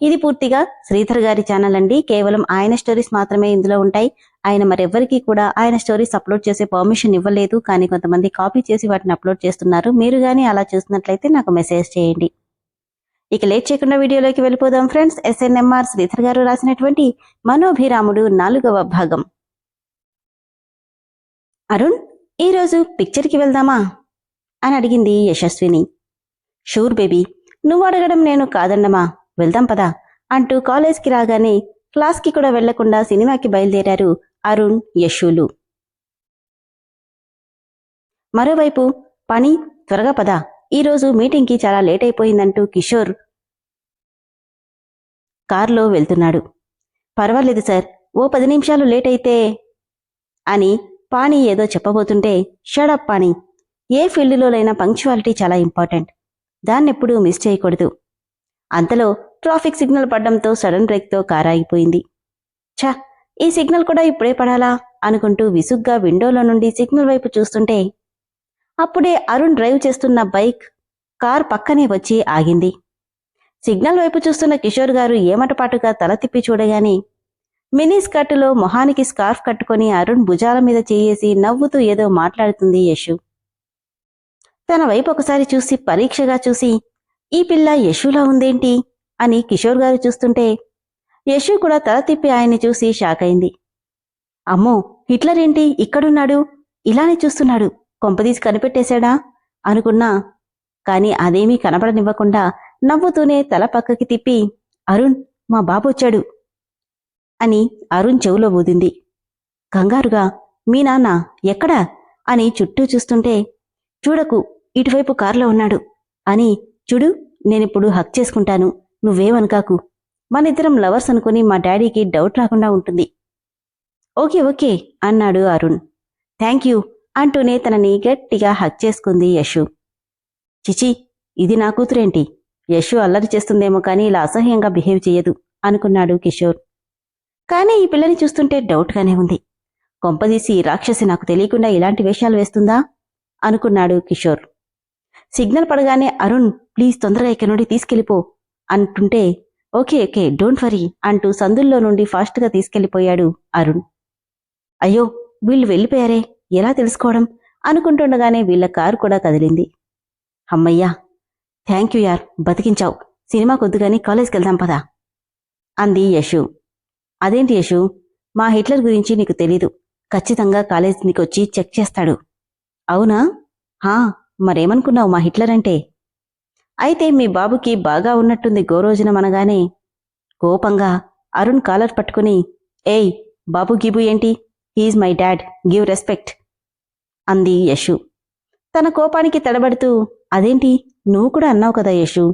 ఇది పూర్తిగా శ్రీధర్ గారి ఛానల్ అండి. కేవలం ఆయన స్టోరీస్ మాత్రమే ఇందులో ఉంటాయి. ఆయన మరెవ్వరికి కూడా ఆయన స్టోరీస్ అప్లోడ్ చేసే పర్మిషన్ ఇవ్వలేదు. కానీ కొంతమంది కాపీ చేసి వాటిని అప్లోడ్ చేస్తున్నారు. మీరు కానీ అలా చూసినట్లయితే నాకు మెసేజ్ చేయండి. ఇక లేట్ చేయకుండా వీడియోలోకి వెళ్ళిపోదాం ఫ్రెండ్స్ ఎస్ఎన్ఎంఆర్ శ్రీధర్ గారు రాసినటువంటి మనోభిరాముడు నాలుగవ భాగం. అరుణ్ ఈరోజు పిక్చర్కి వెళ్దామా? అని అడిగింది యశస్విని. షూర్ బేబీ నువ్వు అడగడం నేను కాదండమా వెళ్దాం పదా అంటూ కాలేజ్కి రాగానే క్లాస్కి కూడా వెళ్ళకుండా సినిమాకి బయలుదేరారు అరుణ్ యశులు. మరోవైపు పని త్వరగా పద. ఈరోజు మీటింగ్కి చాలా లేట్ అయిపోయిందంటూ కిషోర్ కారులో వెళ్తున్నాడు. పర్వాలేదు సార్ ఓ పది నిమిషాలు లేట్ అయితే అని పాణి ఏదో చెప్పబోతుంటే షడప్ పాణి ఏ ఫీల్డ్లోనైనా పంక్చువాలిటీ చాలా ఇంపార్టెంట్. దాన్నెప్పుడూ మిస్ చేయకూడదు. అంతలో ట్రాఫిక్ సిగ్నల్ పడ్డంతో సడన్ బ్రేక్తో కారాగిపోయింది ఛా ఛ ఈ సిగ్నల్ కూడా ఇప్పుడే పడాలా? అనుకుంటూ విసుగ్గా విండోలో నుండి సిగ్నల్ వైపు చూస్తుంటే అప్పుడే అరుణ్ డ్రైవ్ చేస్తున్న బైక్ కార్ పక్కనే వచ్చి ఆగింది. సిగ్నల్ వైపు చూస్తున్న కిషోర్ గారు ఏమటపాటుగా తల తిప్పి చూడగానే మినీ స్కర్టులో మొహానికి స్కార్ఫ్ కట్టుకొని అరుణ్ భుజాల మీద చేయేసి నవ్వుతూ ఏదో మాట్లాడుతుంది యశు. తన వైపు ఒకసారి చూసి పరీక్షగా చూసి ఈ పిల్ల యశులా ఉందేంటి? అని కిషోర్ గారు చూస్తుంటే యశు కూడా తల తిప్పి ఆయన్ని చూసి షాక్ అయింది. అమ్మో హిట్లర్ ఏంటి ఇక్కడున్నాడు. ఇలానే చూస్తున్నాడు. కొంపదీసి కనిపెట్టేశాడా? అనుకున్నా. కాని అదేమీ కనపడనివ్వకుండా నవ్వుతూనే తల పక్కకి తిప్పి అరుణ్ మా బాబు వచ్చాడు అని అరుణ్ చెవులో ఊదింది. కంగారుగా మీ నాన్న ఎక్కడా అని చుట్టూ చూస్తుంటే చూడకు ఇటువైపు కారులో ఉన్నాడు. అని చూడు నేనిప్పుడు హక్ చేసుకుంటాను. నువ్వేమనుకాకు? మనిద్దరం లవర్స్ అనుకుని మా డాడీకి డౌట్ రాకుండా ఉంటుంది. ఓకే ఓకే అన్నాడు అరుణ్. థ్యాంక్ యూ అంటూనే తనని గట్టిగా హక్ చేసుకుంది యశు. చిచి ఇది నా కూతురేంటి? యశు అల్లరి చేస్తుందేమో కానీ ఇలా అసహ్యంగా బిహేవ్ చేయదు అనుకున్నాడు కిషోర్. కానీ ఈ పిల్లని చూస్తుంటే డౌట్గానే ఉంది. కొంపదీసి రాక్షసి నాకు తెలియకుండా ఇలాంటి వేషాలు వేస్తుందా? అనుకున్నాడు కిషోర్. సిగ్నల్ పడగానే అరుణ్ ప్లీజ్ తొందరగా ఇక్కడి నుండి తీసుకెళ్ళిపో అంటుంటే ఓకే ఓకే డోంట్ వరీ అంటూ సందుల్లో నుండి ఫాస్ట్గా తీసుకెళ్ళిపోయాడు అరుణ్. అయ్యో వీళ్ళు వెళ్ళిపోయారే? ఎలా తెలుసుకోవడం? అనుకుంటుండగానే వీళ్ళ కారు కూడా కదిలింది. అమ్మయ్యా థ్యాంక్ యూ యార్ బతికించావు. సినిమా కొద్దుగాని కాలేజ్కి వెళ్దాం పదా అంది యశు. అదేంటి యశు? మా హిట్లర్ గురించి నీకు తెలీదు. ఖచ్చితంగా కాలేజ్ నీకొచ్చి చెక్ చేస్తాడు. అవునా? హా మరేమనుకున్నావు మా హిట్లర్ అంటే? అయితే మీ బాబుకి బాగా ఉన్నట్టుంది గోరోజున అనగానే కోపంగా అరుణ్ కాలర్ పట్టుకుని ఏయ్ బాబు గిబు ఏంటి? He's my dad give respect అంది యశు. తన కోపానికి తడబడుతూ అదేంటి? నువ్వు కూడా అన్నావు కదా యశు?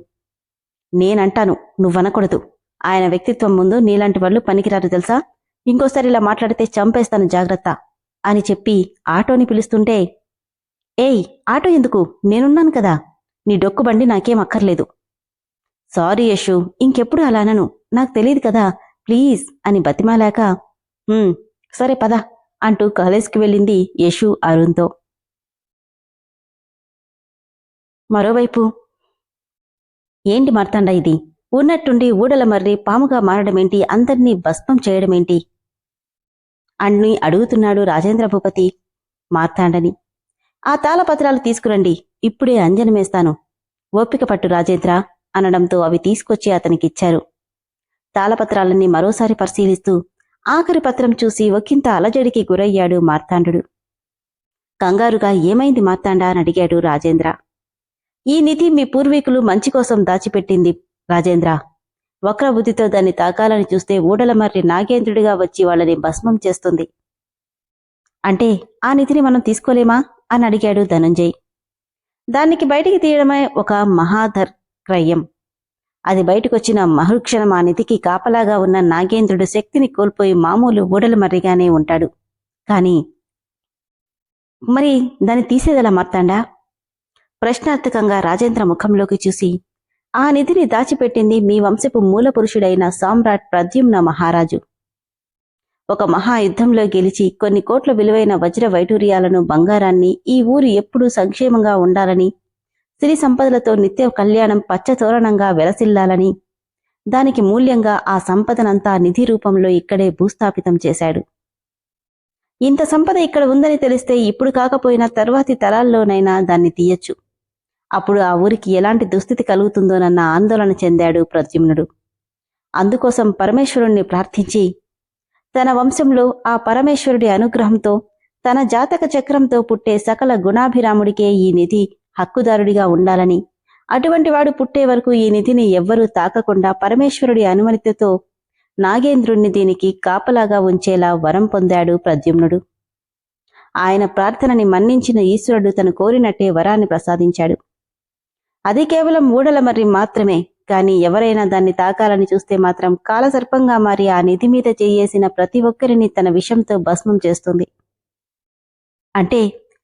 నేనంటాను నువ్వనకూడదు. ఆయన వ్యక్తిత్వం ముందు నీలాంటి వాళ్ళు పనికిరారు తెలుసా? ఇంకోసారి ఇలా మాట్లాడితే చంపేస్తాను జాగ్రత్త అని చెప్పి ఆటోని పిలుస్తుంటే ఏయ్ ఆటో ఎందుకు? నేనున్నాను కదా. నీ డొక్కుబండి నాకేం అక్కర్లేదు. సారీ యశు ఇంకెప్పుడు అలానను నాకు తెలియదు కదా. ప్లీజ్ అని బతిమాలాక సరే పద అంటూ కాలేజ్కి వెళ్ళింది యశు అరుణ్తో. మరోవైపు ఏంటి మార్తాండ ఇది? ఉన్నట్టుండి ఊడల మర్రి పాముగా మారడమేంటి? అందర్నీ భస్మం చేయడమేంటి? అన్ని అడుగుతున్నాడు రాజేంద్ర భూపతి మార్తాండని. ఆ తాళపత్రాలు తీసుకురండి. ఇప్పుడే అంజనమేస్తాను ఓపిక పట్టు రాజేంద్ర అనడంతో అవి తీసుకొచ్చి అతనికిచ్చారు. తాళపత్రాలన్నీ మరోసారి పరిశీలిస్తూ ఆఖరి పత్రం చూసి ఒకింత అలజడికి గురయ్యాడు మార్తాండు. కంగారుగా ఏమైంది మార్తాండా అని అడిగాడు రాజేంద్ర. ఈ నిధి మీ పూర్వీకులు మంచి కోసం దాచిపెట్టింది రాజేంద్ర. వక్రబుద్ధితో దాన్ని తాకాలని చూస్తే ఊడలమర్రి నాగేంద్రుడిగా వచ్చి వాళ్ళని భస్మం చేస్తుంది. అంటే ఆ నిధిని మనం తీసుకోలేమా? అని అడిగాడు ధనంజయ్. దానికి బయటికి తీయడమే ఒక మహాధర్ క్రయం అది బయటకొచ్చిన మహృక్షణం ఆ నిధికి కాపలాగా ఉన్న నాగేంద్రుడు శక్తిని కోల్పోయి మామూలు ఊడలు మర్రిగానే ఉంటాడు. కానీ మరి దాన్ని తీసేదెలా మార్తాండా? ప్రశ్నార్థకంగా రాజేంద్ర ముఖంలోకి చూసి ఆ నిధిని దాచిపెట్టింది మీ వంశపు మూల పురుషుడైన సామ్రాట్ ప్రద్యుమ్న మహారాజు. ఒక మహాయుద్ధంలో గెలిచి కొన్ని కోట్ల విలువైన వజ్ర వైటూర్యాలను బంగారాన్ని ఈ ఊరు ఎప్పుడూ సంక్షేమంగా ఉండాలని సిరి సంపదలతో నిత్య కళ్యాణం పచ్చతోరణంగా వెలసిల్లాలని దానికి మూల్యంగా ఆ సంపదనంతా నిధి రూపంలో ఇక్కడే భూస్థాపితం చేశాడు. ఇంత సంపద ఇక్కడ ఉందని తెలిస్తే ఇప్పుడు కాకపోయినా తర్వాతి తరాల్లోనైనా దాన్ని తీయచ్చు. అప్పుడు ఆ ఊరికి ఎలాంటి దుస్థితి కలుగుతుందోనన్న ఆందోళన చెందాడు ప్రద్యుమ్నుడు. అందుకోసం పరమేశ్వరుణ్ణి ప్రార్థించి తన వంశంలో ఆ పరమేశ్వరుడి అనుగ్రహంతో తన జాతక చక్రంతో పుట్టే సకల గుణాభిరాముడికే ఈ నిధి హక్కుదారుడిగా ఉండాలని. అటువంటి వాడు పుట్టే వరకు ఈ నిధిని ఎవ్వరూ తాకకుండా పరమేశ్వరుడి అనుమతితో నాగేంద్రుణ్ణి దీనికి కాపలాగా ఉంచేలా వరం పొందాడు ప్రద్యుమ్నుడు. ఆయన ప్రార్థనని మన్నించిన ఈశ్వరుడు తను కోరినట్టే వరాన్ని ప్రసాదించాడు. అది కేవలం ఊడల మాత్రమే కాని ఎవరైనా దాన్ని తాకాలని చూస్తే మాత్రం కాలసర్పంగా మారి ఆ నిధి మీద చేయేసిన ప్రతి ఒక్కరిని తన విషంతో భస్మం చేస్తుంది. అంటే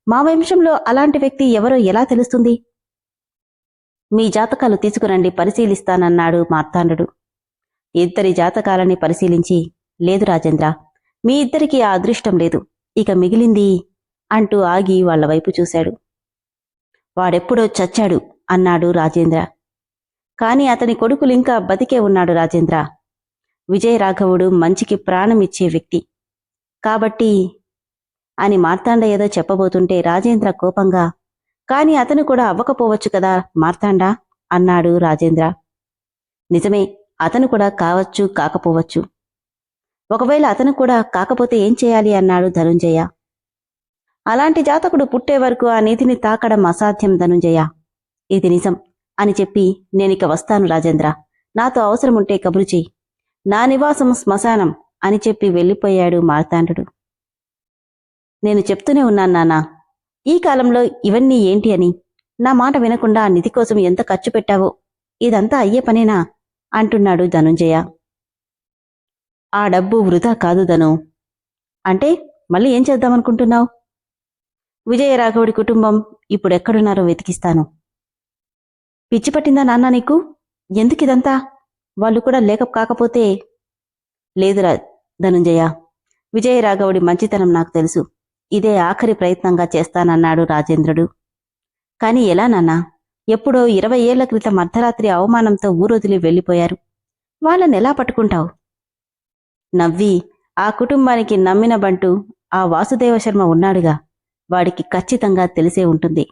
మా వంశంలో అలాంటి వ్యక్తి ఎవరో ఎలా తెలుస్తుంది? మీ జాతకాలు తీసుకురండి పరిశీలిస్తానన్నాడు మార్తాండు ఇద్దరి జాతకాలని పరిశీలించి లేదు రాజేంద్ర మీ ఇద్దరికి ఆ అదృష్టం లేదు ఇక మిగిలింది అంటూ ఆగి వాళ్ళ వైపు చూశాడు. వాడెప్పుడో చచ్చాడు అన్నాడు రాజేంద్ర. కాని అతని కొడుకులింకా బతికే ఉన్నాడు రాజేంద్ర. విజయరాఘవుడు మంచికి ప్రాణమిచ్చే వ్యక్తి. కాబట్టి అని మార్తాండ ఏదో చెప్పబోతుంటే రాజేంద్ర కోపంగా కాని అతను కూడా అవ్వకపోవచ్చు కదా మార్తాండా అన్నాడు రాజేంద్ర. నిజమే అతను కూడా కావచ్చు కాకపోవచ్చు. ఒకవేళ అతను కూడా కాకపోతే ఏం చేయాలి అన్నాడు ధనుంజయ. అలాంటి జాతకుడు పుట్టే వరకు ఆ నీతిని తాకడం అసాధ్యం ధనుంజయ. ఇది నిజం. అని చెప్పి నేనిక వస్తాను రాజేంద్ర. నాతో అవసరముంటే కబురు చెయ్యి. నా నివాసం శ్మశానం అని చెప్పి వెళ్ళిపోయాడు మార్తాండుడు. నేను చెప్తూనే ఉన్నాను నానా ఈ కాలంలో ఇవన్నీ ఏంటి అని? నా మాట వినకుండా నిధి కోసం ఎంత ఖర్చు పెట్టావో? ఇదంతా అయ్యే పనేనా? అంటున్నాడు ధనుంజయ. ఆ డబ్బు వృధా కాదు ధను. అంటే మళ్ళీ ఏం చేద్దామనుకుంటున్నావు? విజయరాఘవుడి కుటుంబం ఇప్పుడెక్కడున్నారో వెతికిస్తాను. పిచ్చి పట్టిందా నాన్న నీకు? ఎందుకిదంతా వాళ్ళు కూడా లేక కాకపోతే లేదురా ధనుంజయ. విజయరాఘవుడి మంచితనం నాకు తెలుసు. ఇదే ఆఖరి ప్రయత్నంగా చేస్తానన్నాడు రాజేంద్రుడు. కాని ఎలా నాన్నా? ఎప్పుడో ఇరవై ఏళ్ళ క్రితం అర్ధరాత్రి అవమానంతో ఊరొదిలి వెళ్ళిపోయారు. వాళ్ళని ఎలా పట్టుకుంటావు? నవ్వి ఆ కుటుంబానికి నమ్మిన బంటూ ఆ వాసుదేవ శర్మ ఉన్నాడుగా. వాడికి ఖచ్చితంగా తెలిసే ఉంటుంది.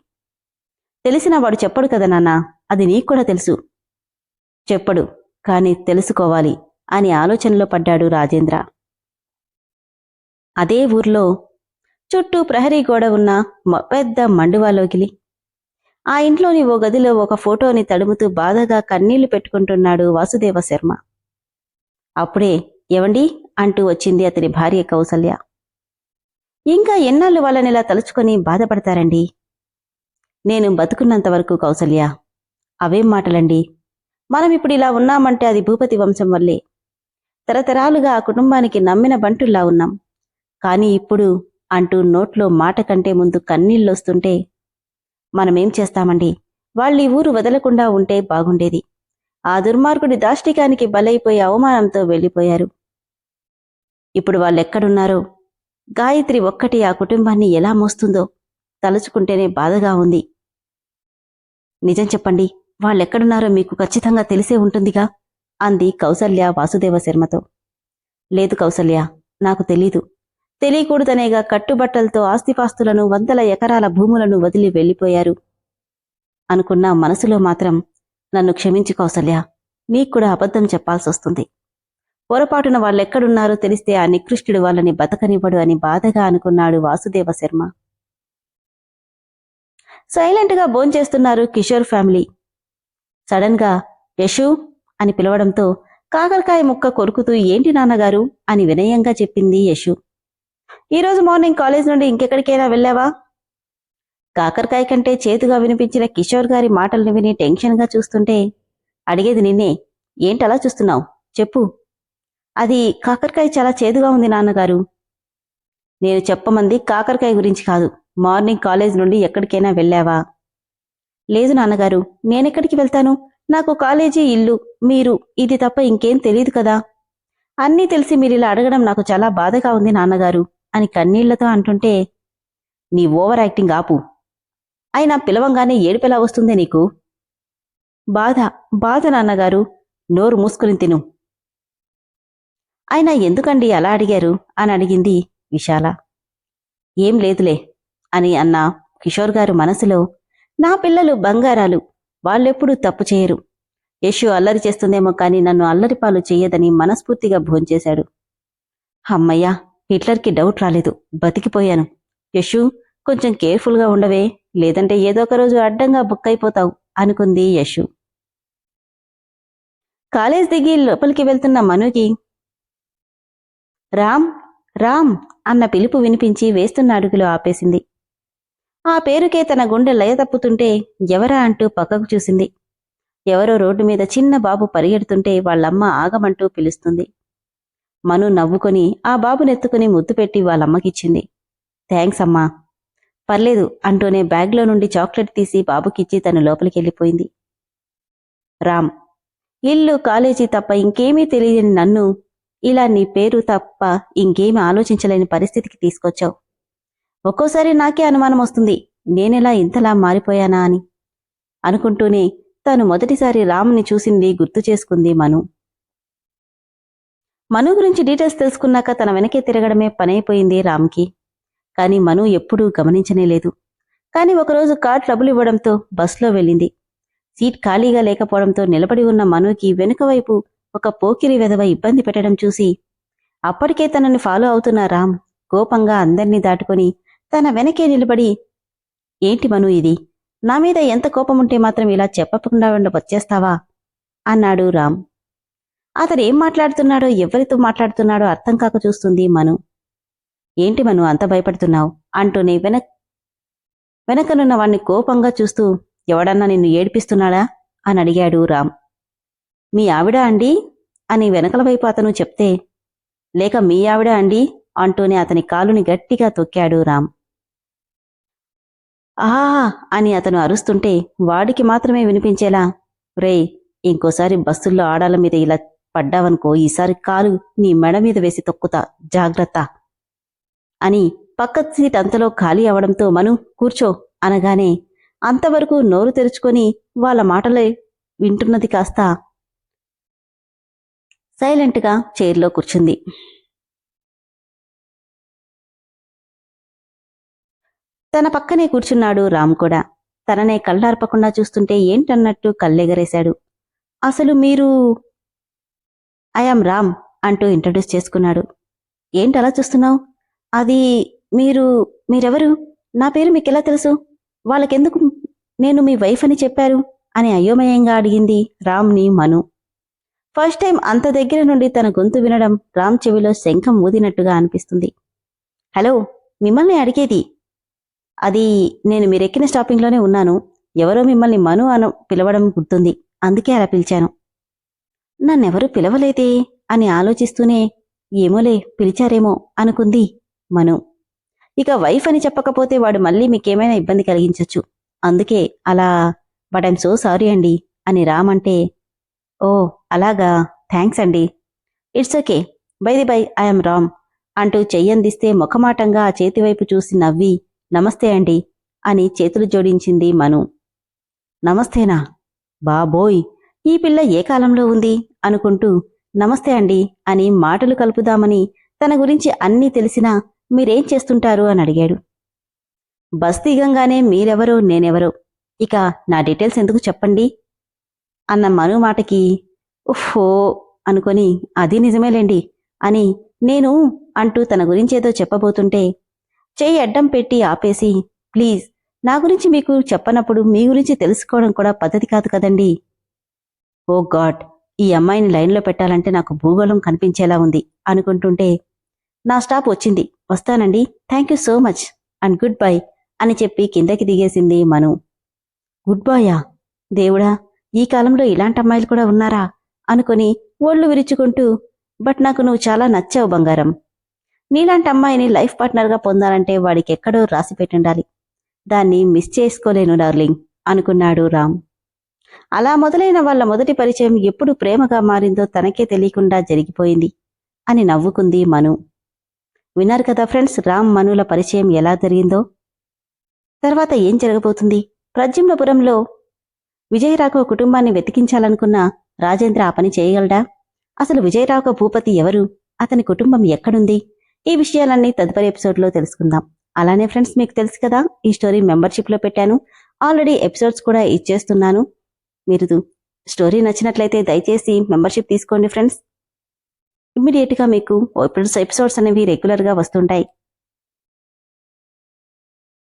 తెలిసిన వాడు చెప్పడు కదా నాన్నా. అది నీకు కూడా తెలుసు. చెప్పడు కాని తెలుసుకోవాలి అని ఆలోచనలో పడ్డాడు రాజేంద్ర. అదే ఊర్లో చుట్టూ ప్రహరీ గోడ ఉన్న పెద్ద మండువాలోకిలి. ఆ ఇంట్లోని ఓ గదిలో ఒక ఫోటోని తడుముతూ బాధగా కన్నీళ్ళు పెట్టుకుంటున్నాడు వాసుదేవ శర్మ. అప్పుడే ఎవండి అంటూ వచ్చింది అతని భార్య కౌసల్య. ఇంకా ఎన్నాళ్ళు వాళ్ళనిలా తలుచుకొని బాధపడతారండి? నేను బతుకున్నంత వరకు కౌసల్య. అవేం మాటలండి. మనం ఇప్పుడు ఇలా ఉన్నామంటే అది భూపతి వంశం వల్లే. తరతరాలుగా ఆ కుటుంబానికి నమ్మిన బంటుల్లా ఉన్నాం. కానీ ఇప్పుడు అంటూ నోట్లో మాట కంటే ముందు కన్నీళ్ళొస్తుంటే మనమేం చేస్తామండి? వాళ్ళీ ఊరు వదలకుండా ఉంటే బాగుండేది. ఆ దుర్మార్గుడి దాష్టికానికి బలైపోయి అవమానంతో వెళ్ళిపోయారు. ఇప్పుడు వాళ్ళెక్కడున్నారో? గాయత్రి ఒక్కటి ఆ కుటుంబాన్ని ఎలా మోస్తుందో తలుచుకుంటేనే బాధగా ఉంది. నిజం చెప్పండి. వాళ్ళెక్కడున్నారో మీకు ఖచ్చితంగా తెలిసే ఉంటుందిగా అంది కౌసల్య వాసుదేవ శర్మతో. లేదు కౌసల్య నాకు తెలీదు. తెలియకూడదనేగా కట్టుబట్టలతో ఆస్తిపాస్తులను వందల ఎకరాల భూములను వదిలి వెళ్ళిపోయారు. అనుకున్న మనసులో మాత్రం నన్ను క్షమించు కౌసల్య నీకు కూడా అబద్ధం చెప్పాల్సొస్తుంది. పొరపాటున వాళ్ళెక్కడున్నారో తెలిస్తే ఆ నికృష్టుడు వాళ్ళని బతకనివ్వడు అని బాధగా అనుకున్నాడు వాసుదేవ శర్మ. సైలెంట్గా భోంచేస్తున్నారు కిషోర్ ఫ్యామిలీ. సడన్గా యశు అని పిలవడంతో కాకరకాయ ముక్క కొరుకుతూ ఏంటి నాన్నగారు? అని వినయంగా చెప్పింది యశు. ఈరోజు మార్నింగ్ కాలేజ్ నుండి ఇంకెక్కడికైనా వెళ్ళావా? కాకరకాయ కంటే చేతుగా వినిపించిన కిషోర్ గారి మాటల్ని విని టెన్షన్గా చూస్తుంటే అడిగేది నిన్నే ఏంటలా చూస్తున్నావు? చెప్పు. అది కాకరకాయ చాలా చేదుగా ఉంది నాన్నగారు. నేను చెప్పమంది కాకరకాయ గురించి కాదు. మార్నింగ్ కాలేజ్ నుండి ఎక్కడికైనా వెళ్ళావా? లేదు నాన్నగారు నేనెక్కడికి వెళ్తాను? నాకు కాలేజీ ఇల్లు మీరు ఇది తప్ప ఇంకేం తెలియదు కదా. అన్నీ తెలిసి మీరిలా అడగడం నాకు చాలా బాధగా ఉంది నాన్నగారు అని కన్నీళ్ళతో అంటుంటే నీ ఓవర్ యాక్టింగ్ ఆపు. అయినా పిలవంగానే ఏడుపెలా వస్తుంది నీకు? బాధ బాధ నాన్నగారు నోరు మూసుకుని తిను. అయినా ఎందుకండి అలా అడిగారు? అని అడిగింది విశాల. ఏం లేదులే అని అన్న కిషోర్ గారు మనసులో నా పిల్లలు బంగారాలు వాళ్ళెప్పుడూ తప్పు చేయరు. యశు అల్లరి చేస్తుందేమో కానీ నన్ను అల్లరిపాలు చేయదని మనస్ఫూర్తిగా భోంచేశాడు. అమ్మయ్యా హిట్లర్కి డౌట్ రాలేదు. బతికిపోయాను. యశు కొంచెం కేర్ఫుల్గా ఉండవే. లేదంటే ఏదో ఒక రోజు అడ్డంగా బుక్ అయిపోతావు అనుకుంది యశు కాలేజ్ దిగి లోపలికి వెళ్తున్న మనుకి రామ్ రామ్ అన్న పిలుపు వినిపించి వేస్తున్న అడుగులు ఆపేసింది. ఆ పేరుకే తన గుండె లయ తప్పుతుంటే ఎవరా అంటూ పక్కకు చూసింది. ఎవరో రోడ్డు మీద చిన్న బాబు పరిగెడుతుంటే వాళ్ళమ్మ ఆగమంటూ పిలుస్తుంది. మను నవ్వుకొని ఆ బాబునెత్తుకుని ముద్దు పెట్టి వాళ్ళమ్మకిచ్చింది. థ్యాంక్స్ అమ్మా. పర్లేదు అంటూనే బ్యాగ్లో నుండి చాక్లెట్ తీసి బాబుకిచ్చి తను లోపలికెళ్ళిపోయింది. రామ్. ఇల్లు కాలేజీ తప్ప ఇంకేమీ తెలియని నన్ను ఇలా నీ పేరు తప్ప ఇంకేమీ ఆలోచించలేని పరిస్థితికి తీసుకొచ్చావు. ఒక్కోసారి నాకే అనుమానం వస్తుంది. నేనెలా ఇంతలా మారిపోయానా అని. అనుకుంటూనే తాను మొదటిసారి రాముని చూసింది గుర్తు చేసుకుంది మను. మను గురించి డీటెయిల్స్ తెలుసుకున్నాక తన వెనకే తిరగడమే పనైపోయింది రామ్కి. కాని మను ఎప్పుడూ గమనించనే లేదు. కాని ఒకరోజు కార్ ట్రబుల్ ఇవ్వడంతో బస్లో వెళ్ళింది. సీట్ ఖాళీగా లేకపోవడంతో నిలబడి ఉన్న మనుకి వెనుక వైపు ఒక పోకిరి వెధవ ఇబ్బంది పెట్టడం చూసి అప్పటికే తనని ఫాలో అవుతున్న రామ్ కోపంగా అందర్నీ దాటుకొని తన వెనకే నిలబడి ఏంటి మను ఇది? నా మీద ఎంత కోపముంటే మాత్రం ఇలా చెప్పకుండా ఉండి వచ్చేస్తావా? అన్నాడు రామ్. అతను ఏం మాట్లాడుతున్నాడో ఎవరితో మాట్లాడుతున్నాడో అర్థం కాక చూస్తుంది మను. ఏంటి మను అంత భయపడుతున్నావు? అంటూనే వెనక్ వెనకనున్న వాణ్ణి కోపంగా చూస్తూ ఎవడన్నా నిన్ను ఏడిపిస్తున్నాడా? అని అడిగాడు రామ్. మీ ఆవిడ అండి? అని వెనకల వైపు అతను చెప్తే లేక మీ ఆవిడ అండి? అంటూనే అతని కాలుని గట్టిగా తొక్కాడు రామ్. ఆహా అని అతను అరుస్తుంటే వాడికి మాత్రమే వినిపించేలా రేయ్ ఇంకోసారి బస్సుల్లో ఆడాల మీద ఇలా పడ్డావనుకో ఈసారి కాలు నీ మెడ మీద వేసి తొక్కుతా జాగ్రత్త అని పక్క సీట్ అంతలో ఖాళీ అవడంతో మను కూర్చో అనగానే అంతవరకు నోరు తెరుచుకొని వాళ్ళ మాటలే వింటున్నది కాస్త సైలెంట్గా చైర్లో కూర్చుంది. తన పక్కనే కూర్చున్నాడు రామ్ కూడా. తననే కళ్ళార్పకుండా చూస్తుంటే ఏంటన్నట్టు కళ్ళెగరేశాడు. అసలు మీరు ఐఆమ్ రామ్ అంటూ ఇంట్రడ్యూస్ చేసుకున్నాడు. ఏంటలా చూస్తున్నావు? అది మీరు మీరెవరు? నా పేరు మీకెలా తెలుసు? వాళ్ళకెందుకు నేను మీ వైఫ్ అని చెప్పారు? అని అయోమయంగా అడిగింది రామ్ని మను. ఫస్ట్ టైం అంత దగ్గర నుండి తన గొంతు వినడం రామ్ చెవిలో శంఖం ఊదినట్టుగా అనిపిస్తుంది. హలో మిమ్మల్ని అడిగేది అది నేను మీరెక్కిన స్టాపింగ్లోనే ఉన్నాను. ఎవరో మిమ్మల్ని మను అను పిలవడం గుర్తుంది. అందుకే అలా పిలిచాను. నన్నెవరూ పిలవలేదే అని ఆలోచిస్తూనే ఏమోలే పిలిచారేమో అనుకుంది మను. ఇక వైఫ్ అని చెప్పకపోతే వాడు మళ్ళీ మీకేమైనా ఇబ్బంది కలిగించొచ్చు. అందుకే అలా బట్ ఐమ్ సో సారీ అండి అని రామంటే ఓ అలాగా థ్యాంక్స్ అండి. It's okay. By the by I'm Ram అంటూ చెయ్యందిస్తే ముఖమాటంగా ఆ చేతివైపు చూసి నవ్వి నమస్తే అండి అని చేతులు జోడించింది మను. నమస్తేనా? బాబోయ్ ఈ పిల్ల ఏ కాలంలో ఉంది? అనుకుంటూ నమస్తే అండి అని మాటలు కలుపుదామని తన గురించి అన్నీ తెలిసినా మీరేం చేస్తుంటారు అని అడిగాడు. బస్ దిగంగానే మీరెవరో నేనెవరో ఇక నా డీటెయిల్స్ ఎందుకు చెప్పండి? అన్న మను మాటకి ఉఫ్ఫో అనుకొని అది నిజమేలేండి అని నేను అంటూ తన గురించేదో చెప్పబోతుంటే చెయ్యి అడ్డం పెట్టి ఆపేసి ప్లీజ్ నా గురించి మీకు చెప్పనప్పుడు మీ గురించి తెలుసుకోవడం కూడా పద్ధతి కాదు కదండి. ఓ గాడ్ ఈ అమ్మాయిని లైన్లో పెట్టాలంటే నాకు భూగోళం కనిపించేలా ఉంది అనుకుంటుంటే నా స్టాప్ వచ్చింది వస్తానండి thank you so much and good bye అని చెప్పి కిందకి దిగేసింది మను. గుడ్ బాయా దేవుడా ఈ కాలంలో ఇలాంటి అమ్మాయిలు కూడా ఉన్నారా? అనుకొని ఒళ్ళు విరుచుకుంటూ బట్ నాకు నువ్వు చాలా నచ్చావు బంగారం. నీలాంటి అమ్మాయిని లైఫ్ పార్ట్నర్గా పొందాలంటే వాడికి ఎక్కడో రాసి పెట్టుండాలి. దాన్ని మిస్ చేసుకోలేను డార్లింగ్ అనుకున్నాడు రామ్. అలా మొదలైన వాళ్ళ మొదటి పరిచయం ఎప్పుడు ప్రేమగా మారిందో తనకే తెలియకుండా జరిగిపోయింది అని నవ్వుకుంది మను. విన్నారు కదా ఫ్రెండ్స్ రామ్ మనుల పరిచయం ఎలా జరిగిందో? తర్వాత ఏం జరగబోతుంది? ప్రజ్యుమ్నపురంలో విజయరాఘవ కుటుంబాన్ని వెతికించాలనుకున్న రాజేంద్ర ఆ పని చేయగలడా? అసలు విజయరాఘవ భూపతి ఎవరు? అతని కుటుంబం ఎక్కడుంది? ఈ విషయాలన్నీ తదుపరి ఎపిసోడ్లో తెలుసుకుందాం. అలానే ఫ్రెండ్స్ మీకు తెలుసు కదా ఈ స్టోరీ మెంబర్షిప్లో పెట్టాను. ఆల్రెడీ ఎపిసోడ్స్ కూడా ఇచ్చేస్తున్నాను. మీరు స్టోరీ నచ్చినట్లయితే దయచేసి మెంబర్షిప్ తీసుకోండి ఫ్రెండ్స్. ఇమ్మీడియట్గా మీకు ఎపిసోడ్స్ అనేవి రెగ్యులర్గా వస్తుంటాయి.